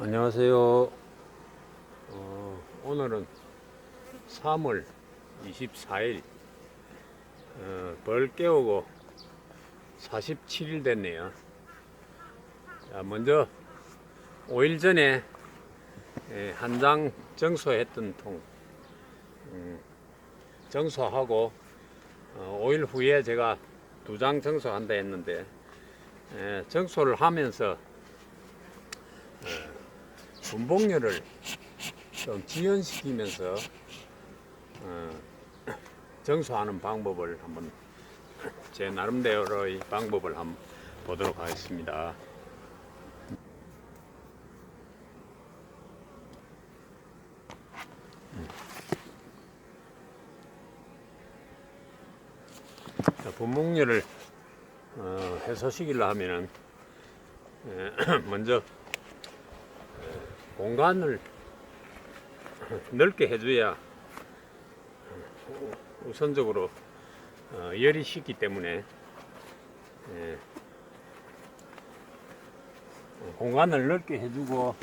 안녕하세요. 어, 오늘은 3월 24일 어, 벌 깨우고 47일 됐네요. 자, 먼저 5일 전에 예, 한장 정소했던 통 음, 정소하고 어, 5일 후에 제가 두 장 정소한다 했는데 예, 정소를 하면서 분봉률을 좀 지연시키면서 어, 정수하는 방법을 한번 제 나름대로의 방법을 한번 보도록 하겠습니다. 자, 분봉률을 어, 해소시키려 하면은 에, 먼저 공간을 넓게 해줘야 우선적으로 어, 열이 식기 때문에 예, 공간을 넓게 해주고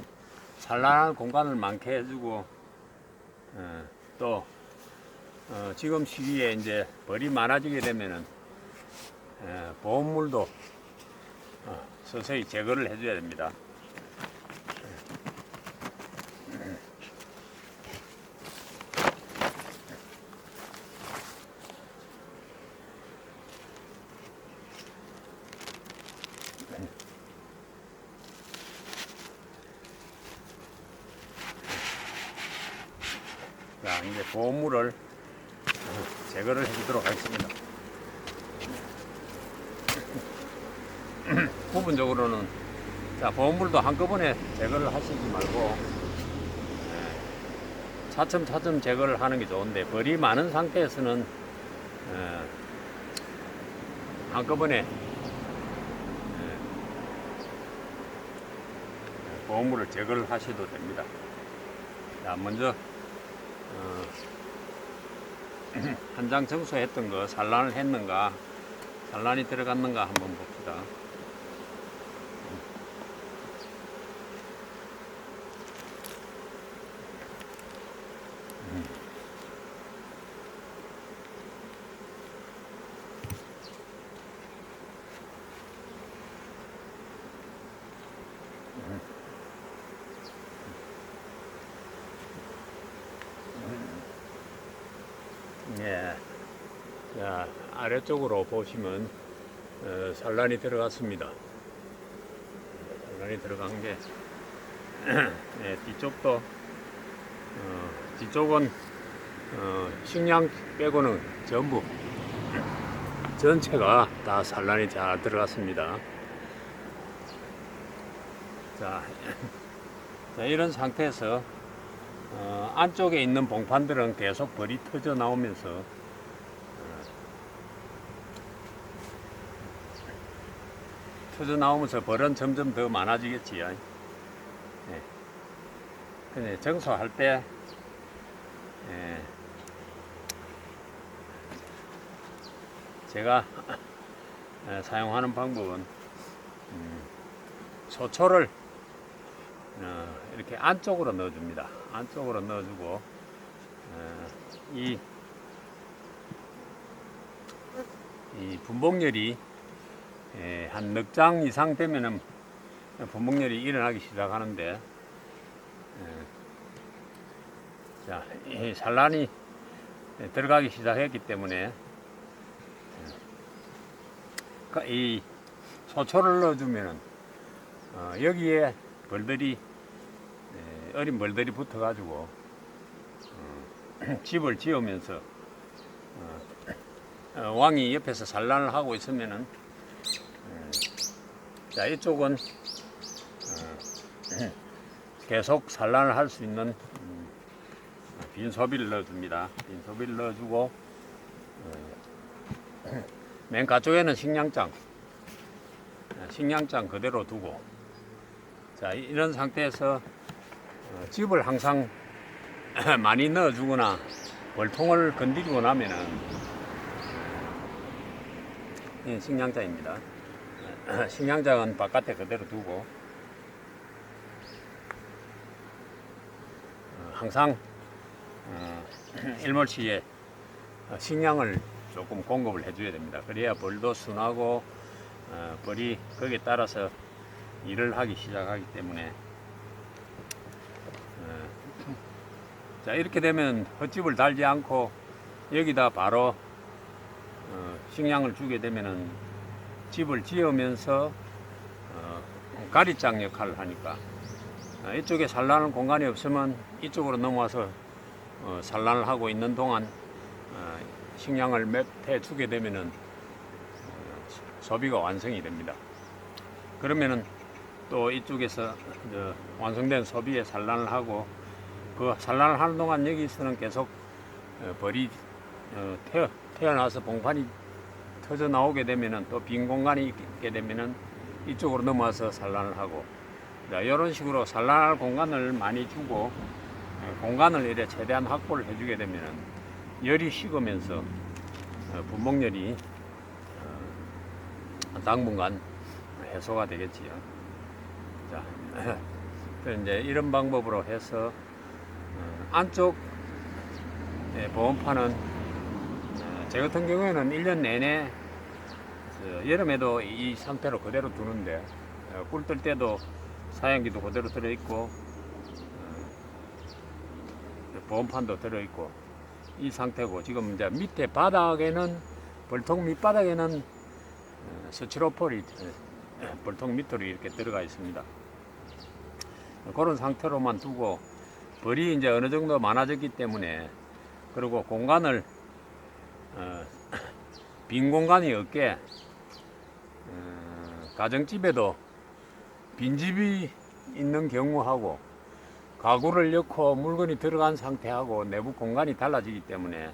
산란한 공간을 많게 해주고 어, 또 어, 지금 시기에 이제 벌이 많아지게 되면은 예, 보온물도 어, 서서히 제거를 해줘야 됩니다. 이제 보물을 제거를 해주도록 하겠습니다. 부분적으로는 자 보물도 한꺼번에 제거를 하시지 말고 예, 차츰차츰 제거를 하는 게 좋은데 벌이 많은 상태에서는 예, 한꺼번에 예, 보물을 제거를 하셔도 됩니다. 자 먼저 어, 한장 청소했던 거 산란을 했는가 산란이 들어갔는가 한번 봅시다. 예. 자, 아래쪽으로 보시면 어, 산란이 들어갔습니다. 산란이 들어간 게 예, 뒤쪽도 어, 뒤쪽은 어, 식량 빼고는 전부 전체가 다 산란이 잘 들어갔습니다. 자, 자 이런 상태에서 어, 안쪽에 있는 봉판들은 계속 벌이 터져 나오면서 터져 나오면서 벌은 점점 더 많아지겠지요. 네. 근데 정소할 때 예, 제가 에, 사용하는 방법은 음, 소초를 어, 이렇게 안쪽으로 넣어줍니다. 안쪽으로 넣어주고 어, 이, 이 분봉열이 예, 한 넉 장 이상 되면은 분봉열이 일어나기 시작하는데 예, 자, 이 산란이 들어가기 시작했기 때문에 예, 그이 소초를 넣어주면은 어, 여기에 벌들이 에, 어린 벌들이 붙어가지고 어, 집을 지으면서 어, 어, 왕이 옆에서 산란을 하고 있으면은 음, 자 이쪽은 어, 계속 산란을 할 수 있는 음, 빈 소비를 넣어줍니다. 빈 소비를 넣어주고 어, 맨 가쪽에는 식량장 어, 식량장 그대로 두고 자, 이- 이런 상태에서 어, 집을 항상 많이 넣어주거나 월통을 건드리고 나면은 이 식량장입니다. 식량장은 바깥에 그대로 두고 항상 어, 일몰시에 식량을 조금 공급을 해줘야 됩니다. 그래야 벌도 순하고 어, 벌이 거기에 따라서 일을 하기 시작하기 때문에 어, 자 이렇게 되면 헛집을 달지 않고 여기다 바로 어, 식량을 주게 되면은 집을 지으면서 어, 가리장 역할을 하니까 어, 이쪽에 산란할 공간이 없으면 이쪽으로 넘어와서 어, 산란을 하고 있는 동안 어, 식량을 몇해 주게 되면은 어, 소비가 완성이 됩니다. 그러면은 또 이쪽에서 저 완성된 소비에 산란을 하고 그 산란을 하는 동안 여기서는 계속 어, 벌이 어, 태어, 태어나서 봉판이 터져 나오게 되면은 또 빈 공간이 있게 되면은 이쪽으로 넘어와서 산란을 하고 자, 이런 식으로 산란할 공간을 많이 주고 어, 공간을 이래 최대한 확보를 해주게 되면은 열이 식으면서 어, 분목열이 어, 당분간 해소가 되겠지요. 자, 그 이제 이런 방법으로 해서 어, 안쪽 예, 보온판은 어, 제 같은 경우에는 1년 내내 저 여름에도 이 상태로 그대로 두는데 어, 꿀뜰 때도 사양기도 그대로 들어있고 어, 보온판도 들어있고 이 상태고 지금 이제 밑에 바닥에는 벌통 밑바닥에는 어, 스티로폴이 어, 벌통 밑으로 이렇게 들어가 있습니다. 그런 상태로만 두고 벌이 이제 어느 정도 많아졌기 때문에 그리고 공간을 어, 빈 공간이 없게 어, 가정집에도 빈집이 있는 경우하고 가구를 넣고 물건이 들어간 상태하고 내부 공간이 달라지기 때문에 에,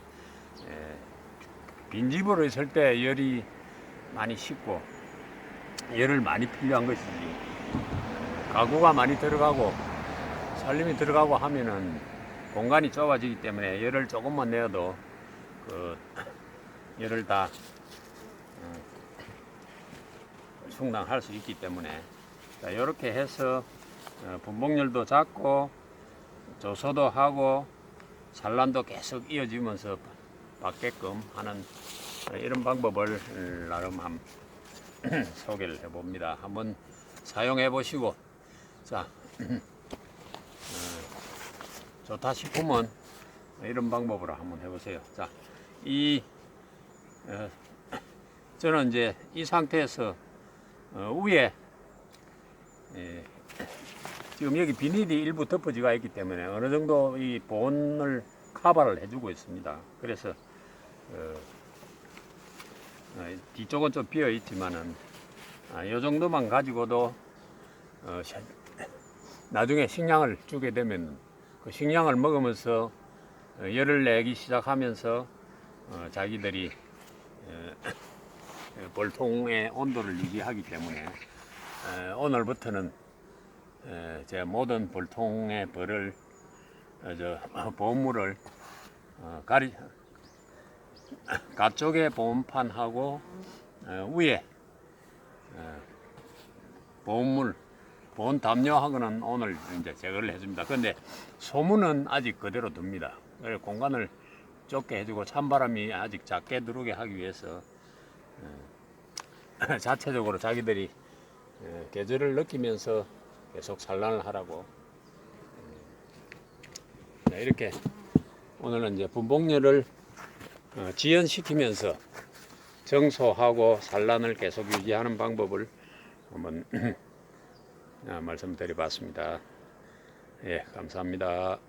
빈집으로 있을 때 열이 많이 식고 열을 많이 필요한 것이지. 가구가 많이 들어가고 살림이 들어가고 하면은 공간이 좁아지기 때문에 열을 조금만 내어도 그 열을 다 어, 충당할 수 있기 때문에 자, 이렇게 해서 어, 분봉열도 작고 조소도 하고 산란도 계속 이어지면서 받게끔 하는 어, 이런 방법을 음, 나름 한 소개를 해봅니다. 한번 사용해 보시고 자 어, 좋다 싶으면 이런 방법으로 한번 해보세요. 자, 이 어, 저는 이제 이 상태에서 어, 위에 예, 지금 여기 비닐이 일부 덮어지가 있기 때문에 어느 정도 이 보온을 커버를 해주고 있습니다. 그래서 어, 어, 뒤쪽은 좀 비어 있지만은 아, 이 정도만 가지고도 나중에 식량을 주게 되면 그 식량을 먹으면서 어, 열을 내기 시작하면서 어, 자기들이 어, 볼통의 온도를 유지하기 때문에 어, 오늘부터는 어, 제 모든 볼통의 벌을 어, 저 보온물을 어, 가리 가쪽에 보온판하고 어, 위에 어, 보온물 보온 담요하고는 오늘 이제 제거를 해줍니다. 근데 소문은 아직 그대로 둡니다. 그래서 공간을 좁게 해주고 찬바람이 아직 작게 들어오게 하기 위해서 어, 자체적으로 자기들이 어, 계절을 느끼면서 계속 산란을 하라고 음, 네, 이렇게 오늘은 이제 분봉열을 어, 지연시키면서 정소하고 산란을 계속 유지하는 방법을 한번 아, 말씀드려봤습니다. 예, 감사합니다.